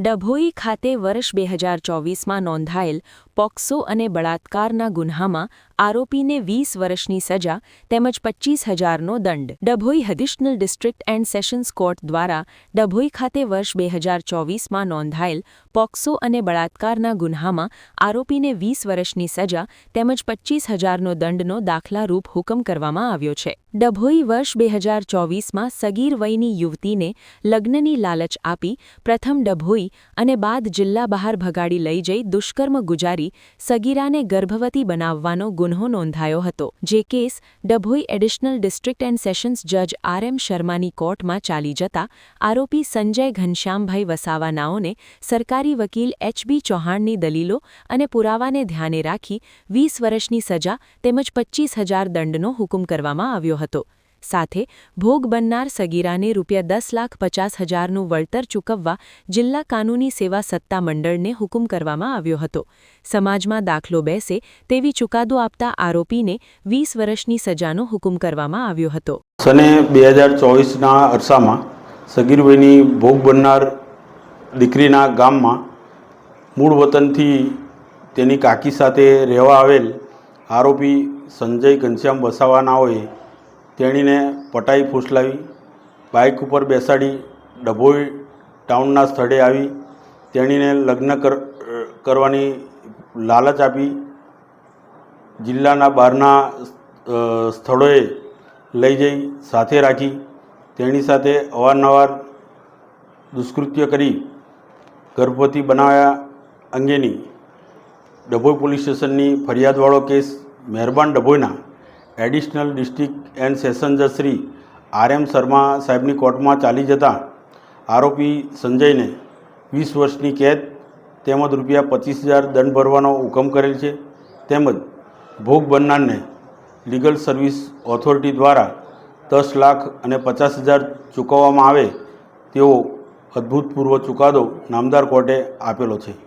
ડભોઈ ખાતે વર્ષ બે હજાર ચોવીસમાં નોંધાયેલ પોક્સો અને બળાત્કારના ગુન્હામાં આરોપીને વીસ વર્ષની સજા તેમજ પચ્ચીસ હજારનો દંડ. Dabhoi additional district and sessions court દ્વારા ડભોઈ ખાતે વર્ષ બે હજાર ચોવીસમાં નોંધાયેલ પોક્સો અને બળાત્કારના ગુન્હામાં આરોપીને વીસ વર્ષની સજા તેમજ પચ્ચીસ હજારનો દંડનો દાખલારૂપ હુકમ કરવામાં આવ્યો છે. ડભોઈ વર્ષ બે હજાર ચોવીસમાં સગીર વયની યુવતીને લગ્નની લાલચ આપી પ્રથમ ડભોઈ અને બાદ જિલ્લા બહાર ભગાડી લઈ જઈ દુષ્કર્મ ગુજારી સગીરાને ગર્ભવતી બનાવવાનો ગુન્હો નોંધાયો હતો, જે case Dabhoi additional district and sessions જજ આર એમ શર્માની કોર્ટમાં ચાલી જતા આરોપી સંજય ઘનશ્યામભાઈ વસાવાનાઓને સરકારી વકીલ એચ બી ચૌહાણની દલીલો અને પુરાવાને ધ્યાને રાખી વીસ વર્ષની સજા તેમજ પચ્ચીસ હજાર દંડનો હુકમ કરવામાં આવ્યો હતો. સાથે ભોગ બનનાર સગીરાને રૂપિયા દસ લાખ પચાસ હજારનું વળતર ચૂકવવા જિલ્લા કાનૂની સેવા સત્તા મંડળને હુકમ કરવામાં આવ્યો હતો. સમાજમાં દાખલો બેસે તેવી ચુકાદો આપતા આરોપીને વીસ વર્ષની સજાનો હુકમ કરવામાં આવ્યો હતો. સને બે હજાર ચોવીસના અરસામાં સગીરભાઈની ભોગ બનનાર દીકરીના ગામમાં મૂળ વતનથી તેની કાકી સાથે રહેવા આવેલ આરોપી સંજય ઘનશ્યામ વસાવાનાઓએ તેણીને પટાઈ ફૂસલાવી, બાઇક ઉપર બેસાડી, ડભોઈ ટાઉનના સ્થળે આવી, તેણીને લગ્ન કર, કરવાની લાલચ આપી, જિલ્લાના બહારના સ્થળોએ લઈ જઈ સાથે રાખી, તેણી સાથે અવારનવાર દુષ્કૃત્ય કરી ગર્ભવતી બનાવ્યા અંગેની ડભોઈ પોલીસ સ્ટેશનની ફરિયાદવાળો કેસ મહેરબાન ડભોઈના એડિશનલ ડિસ્ટ્રિક્ટ એન્ડ સેશન જજ શ્રી આર એમ શર્મા સાહેબની કોર્ટમાં ચાલી જતા આરોપી સંજયને વીસ વર્ષની કેદ તેમજ રૂપિયા પચીસ હજાર દંડ ભરવાનો હુકમ કરેલ છે. તેમજ ભોગ બનનારને લીગલ સર્વિસ ઓથોરિટી દ્વારા દસ લાખ અને પચાસ હજાર ચૂકવવામાં આવે તેવો અભૂતપૂર્વ ચુકાદો નામદાર કોર્ટે આપેલો છે.